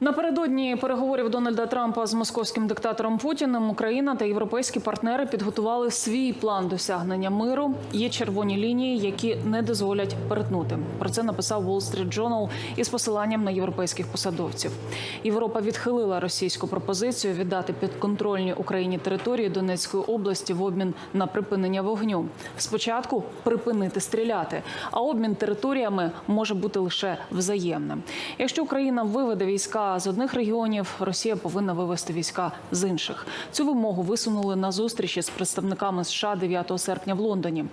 Напередодні переговорів Дональда Трампа з московським диктатором Путіним Україна та європейські партнери підготували свій план досягнення миру. Є червоні лінії, які не дозволять перетнути. Про це написав Wall Street Journal із посиланням на європейських посадовців. Європа відхилила російську пропозицію віддати підконтрольні Україні території Донецької області в обмін на припинення вогню. Спочатку припинити стріляти, а обмін територіями може бути лише взаємним. Якщо Україна виведе війська з одних регіонів, Росія повинна вивести війська з інших. Цю вимогу висунули на зустрічі з представниками США 9 серпня в Лондоні.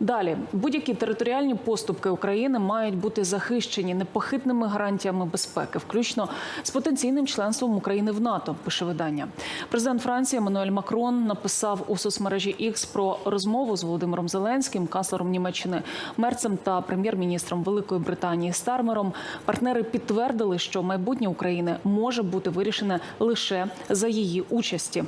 Далі будь-які територіальні поступки України мають бути захищені непохитними гарантіями безпеки, включно з потенційним членством України в НАТО. Пише видання. Президент Франції Еммануель Макрон написав у соцмережі X про розмову з Володимиром Зеленським, канцлером Німеччини Мерцем та прем'єр-міністром Великої Британії Стармером. Партнери підтвердили, що майбутнє України може бути вирішене лише за її участі.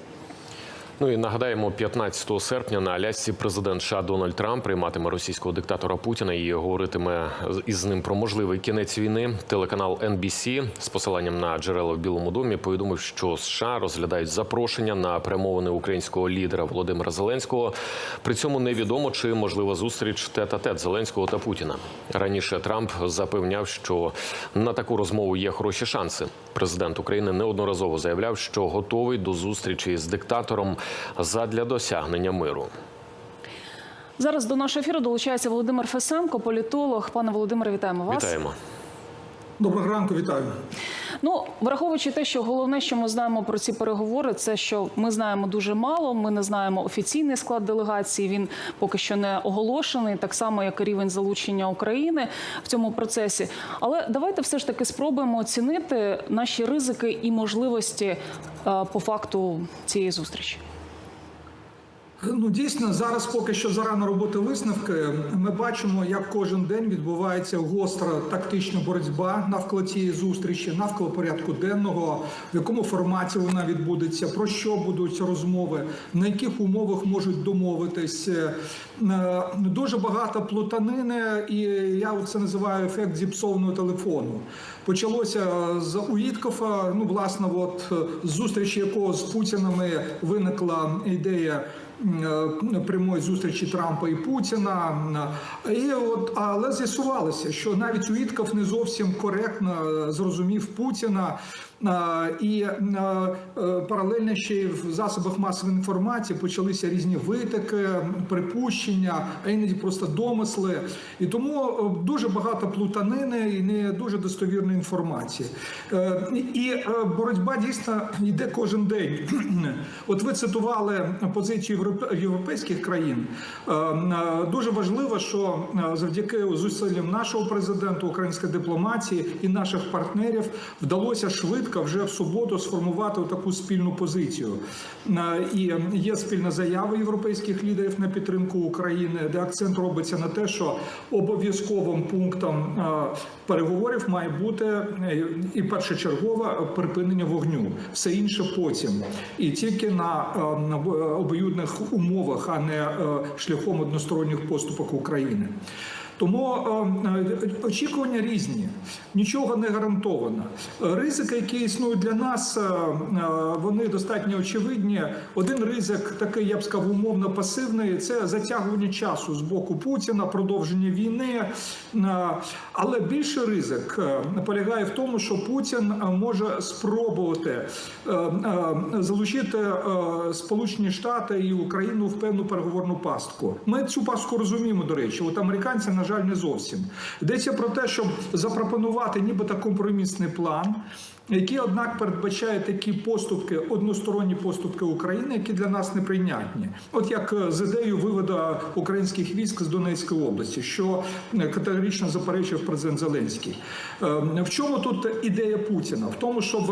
Ну і нагадаємо, 15 серпня на Алясці президент США Дональд Трамп прийматиме російського диктатора Путіна і говоритиме із ним про можливий кінець війни. Телеканал NBC з посиланням на джерела в Білому домі повідомив, що США розглядають запрошення на перемовини українського лідера Володимира Зеленського. При цьому невідомо чи можлива зустріч тет-а-тет Зеленського та Путіна. Раніше Трамп запевняв, що на таку розмову є хороші шанси. Президент України неодноразово заявляв, що готовий до зустрічі з диктатором задля досягнення миру. Зараз до нашого ефіру долучається Володимир Фесенко, політолог. Пане Володимире, вітаємо вас. Вітаємо. Доброго ранку, вітаю. Ну, враховуючи те, що головне, що ми знаємо про ці переговори, це що ми знаємо дуже мало. Ми не знаємо офіційний склад делегації. Він поки що не оголошений, так само як і рівень залучення України в цьому процесі. Але давайте все ж таки спробуємо оцінити наші ризики і можливості е, по факту цієї зустрічі. Ну дійсно зараз поки що зарано робити висновки. Ми бачимо, як кожен день відбувається гостра тактична боротьба навколо цієї зустрічі, навколо порядку денного, в якому форматі вона відбудеться, про що будуть розмови, на яких умовах можуть домовитись. Е, Дуже багато плутанини, і я це називаю ефект зіпсованого телефону. Почалося з Уїткофа, ну власне, от з зустрічі якого з Путінами виникла ідея. Е, Прямої зустрічі Трампа і Путіна, і от але з'ясувалося, що навіть Уітков не зовсім коректно е, зрозумів Путіна, і е, паралельно ще й в засобах масової інформації почалися різні витоки, припущення, а іноді просто домисли. І тому е, дуже багато плутанини і не дуже достовірної інформації. Е, І боротьба дійсно йде кожен день. От ви цитували позицію європейських країн. Дуже важливо, що завдяки зусиллям нашого президента, української дипломатії і наших партнерів вдалося швидко вже в суботу сформувати таку спільну позицію. І є спільна заява європейських лідерів на підтримку України, де акцент робиться на те, що обов'язковим пунктом е, переговорів має бути е, і першочергове припинення вогню, все інше потім, і тільки на, е, обоюдних умовах, а не шляхом односторонніх поступок України. Тому е, е, очікування різні, нічого не гарантовано. Ризики, які існують для нас, е, вони достатньо очевидні. Один ризик, такий я б сказав, умовно пасивний, це затягування часу з боку Путіна, продовження війни. Але більший ризик полягає в тому, що Путін може спробувати залучити Сполучені Штати і Україну в певну переговорну пастку. Ми цю пастку розуміємо, до речі, от американці, на жаль, не зовсім. Йдеться про те, щоб запропонувати нібито компромісний план. Які, однак, передбачає такі поступки, односторонні поступки України, які для нас неприйнятні, от як е, з ідеєю виводу українських військ з Донецької області, що е, категорично заперечив президент Зеленський. Е, В чому тут ідея Путіна? В тому, щоб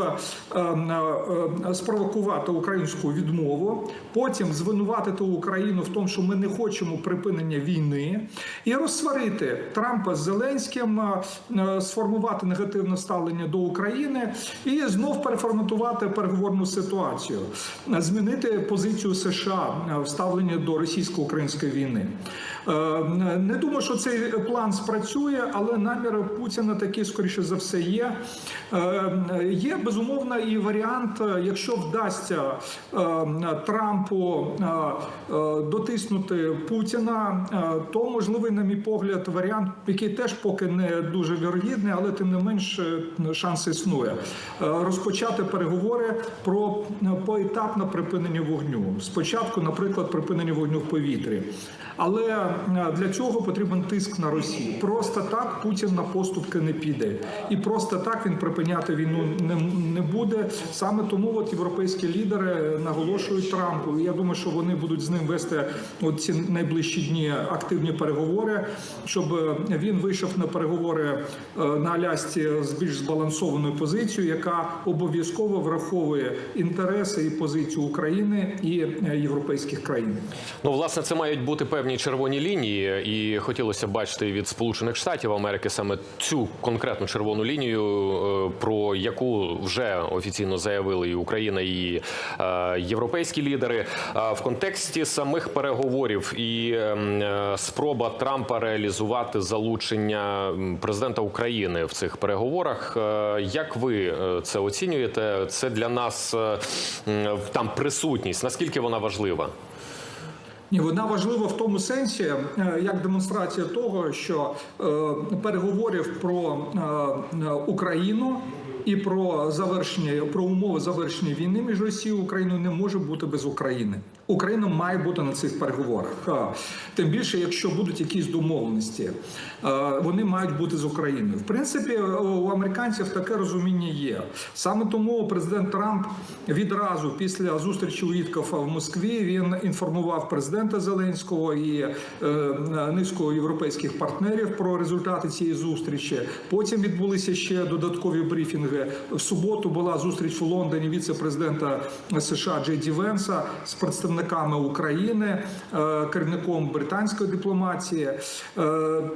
е, е, спровокувати українську відмову, потім звинуватити Україну в тому, що ми не хочемо припинення війни, і розсварити Трампа з Зеленським, сформувати негативне ставлення до України і знов переформатувати переговорну ситуацію, змінити позицію США в ставленні до російсько-української війни. Е, Не думаю, що цей план спрацює, але наміри Путіна такі, скоріше за все, є. Е, Є безумовно і варіант, е, якщо вдасться Трампу дотиснути Путіна, то можливий, на мій погляд, варіант, який теж поки не дуже вірогідний, але тим не менш шанс існує. Розпочати переговори про поетапне припинення вогню. Спочатку, наприклад, припинення вогню в повітрі. Але для цього потрібен тиск на Росію. Просто так Путін на поступки не піде, і просто так він припиняти війну не, не буде. Саме тому от європейські лідери наголошують Трампу. Я думаю, що вони будуть з ним вести от ці найближчі дні активні переговори, щоб е, він вийшов на переговори е, на Алясці з більш збалансованою позицією, яка обов'язково враховує інтереси і позицію України і е, європейських країн. Ну, власне, це мають бути певні червоні лінії, і хотілося бачити від Сполучених Штатів Америки саме цю конкретну червону лінію, е, про яку вже офіційно заявили і Україна, і е, європейські лідери. В контексті самих переговорів і ем, е, спроба Трампа реалізувати залучення президента України в цих переговорах. Як ви це оцінюєте? Це для нас там присутність. Наскільки вона важлива? Ні, вона важлива в тому сенсі, е, як демонстрація того, що е, переговорів про е, Україну і про завершення про умови завершення війни між Росією і Україною не може бути без України. Україна має бути на цих переговорах. Тим більше, якщо будуть якісь домовленості, е, вони мають бути з Україною. В принципі, у американців таке розуміння є. Саме тому президент Трамп відразу після зустрічі у в Москві він інформував президента Зеленського і е, низку європейських партнерів про результати цієї зустрічі. Потім відбулися ще додаткові брифінги. В суботу була зустріч у Лондоні віце-президента США Джей Ді Венса з представниками України, е, керівником британської дипломатії. Е,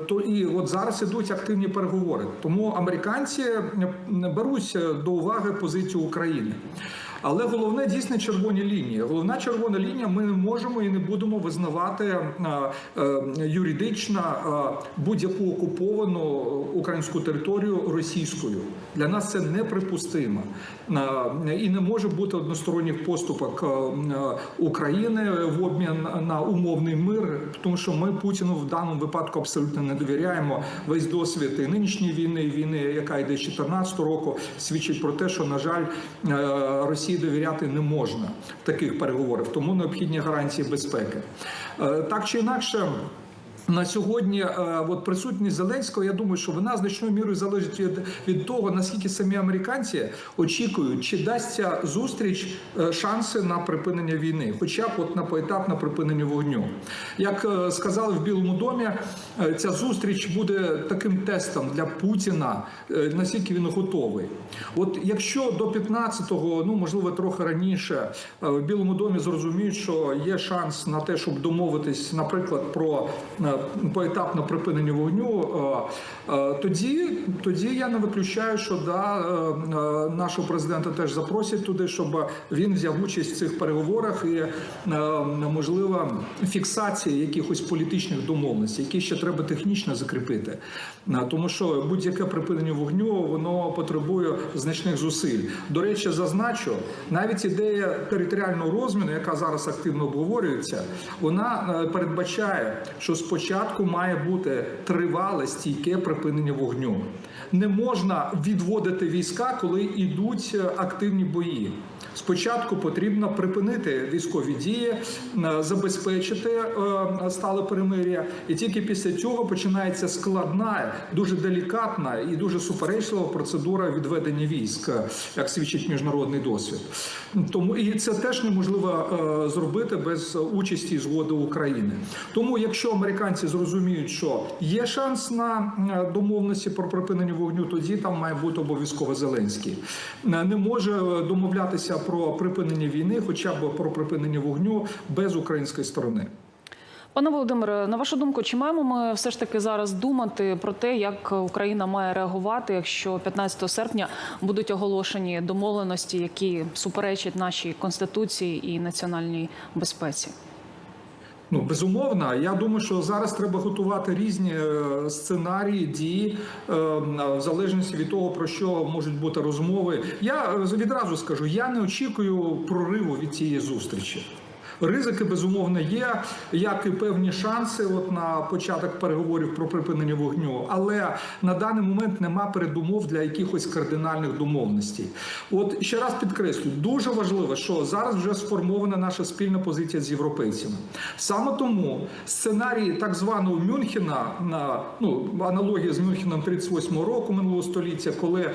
То і от зараз ідуть активні переговори. Тому американці беруть до уваги позицію України. Але головне дійсно червоні лінії. Головна червона лінія. Ми не можемо і не будемо визнавати е, е, юридично е, будь-яку окуповану українську територію російською. Для нас це неприпустимо і не може бути односторонніх поступок України в обмін на умовний мир, тому що ми Путіну в даному випадку абсолютно не довіряємо. Весь досвід і нинішньої війни, і війни, яка йде з 2014 року, свідчить про те, що на жаль, е, Росії довіряти не можна в таких переговорах, тому необхідні гарантії безпеки. Е, Так чи інакше. На сьогодні е, от присутність Зеленського, я думаю, що вона значною мірою залежить від, від того, наскільки самі американці очікують, чи дасться зустріч е, шанси на припинення війни, хоча б от на поетапне припинення вогню. Як е, сказали в Білому домі, ця зустріч буде таким тестом для Путіна, наскільки він готовий. От якщо до 15-го, ну можливо, трохи раніше, в Білому домі зрозуміють, що є шанс на те, щоб домовитись, наприклад, про поетапне припинення вогню, е, е, тоді, тоді я не виключаю, що да, е, е, нашого президента теж запросять туди, щоб він взяв участь в цих переговорах і е, можливо фіксація якихось політичних домовленостей, які ще треба технічно закріпити. Е, Тому що будь-яке припинення вогню воно потребує значних зусиль. До речі, зазначу, навіть ідея територіального розміну, яка зараз активно обговорюється, вона е, передбачає, що спочатку має бути тривале стійке припинення вогню. Не можна відводити війська, коли йдуть е, активні бої. Спочатку потрібно припинити військові дії, е, забезпечити е, стале перемир'я, і тільки після цього починається складна, дуже делікатна і дуже суперечлива процедура відведення військ, як свідчить міжнародний досвід. Тому і це теж неможливо е, зробити без участі і згоди України. Тому, якщо американці зрозуміють, що є шанс на домовленості про припинення вогню, тоді там має бути обов'язково Зеленський. Не може е, домовлятися про припинення війни, хоча б про припинення вогню без української сторони. Пане Володимире, на вашу думку, чи маємо ми все ж таки зараз думати про те, як Україна має реагувати, якщо 15 серпня будуть оголошені домовленості, які суперечать нашій конституції і національній безпеці? Ну, безумовно, я думаю, що зараз треба готувати різні е, сценарії, дії е, в залежності від того, про що можуть бути розмови. Я е, відразу скажу: я не очікую прориву від цієї зустрічі. Ризики безумовно є, як і певні шанси, от на початок переговорів про припинення вогню. Але на даний момент нема передумов для якихось кардинальних домовленостей. От ще раз підкреслю, дуже важливо, що зараз вже сформована наша спільна позиція з європейцями. Саме тому сценарій так званого Мюнхена на ну аналогія з Мюнхеном 38-го року минулого століття, коли е,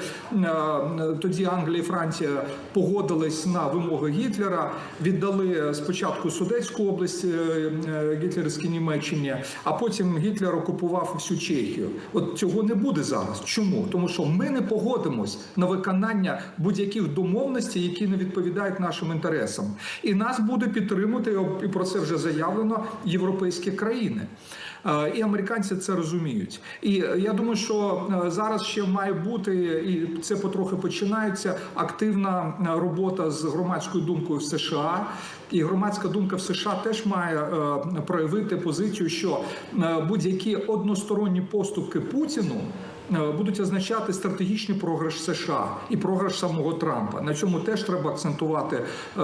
тоді Англія і Франція погодились на вимоги Гітлера, віддали спочатку Судетську область е, е, гітлерській Німеччині, а потім Гітлер окупував всю Чехію. От цього не буде зараз. Чому? Тому що ми не погодимось на виконання будь-яких домовленостей, які не відповідають нашим інтересам, і нас буде підтримувати і про це вже заявлено європейські країни. Е, І американці це розуміють. І я думаю, що е, зараз ще має бути, і це потрохи починається активна е, робота з громадською думкою в США. І громадська думка в США теж має е, проявити позицію, що е, будь-які односторонні поступки Путіну. Е, Будуть означати стратегічний програш США і програш самого Трампа. На цьому теж треба акцентувати е,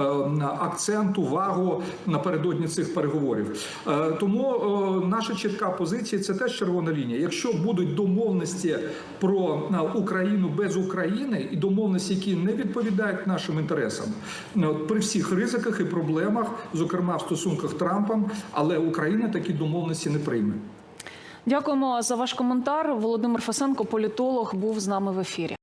акцент, увагу напередодні цих переговорів. Е, Тому наша чітка позиція це теж червона лінія. Якщо будуть домовленості про Україну без України і домовленості, які не відповідають нашим інтересам, е, при всіх ризиках і проблемах, зокрема в стосунках Трампом, але Україна такі домовленості не прийме. Дякуємо за ваш коментар. Володимир Фасенко, політолог, був з нами в ефірі.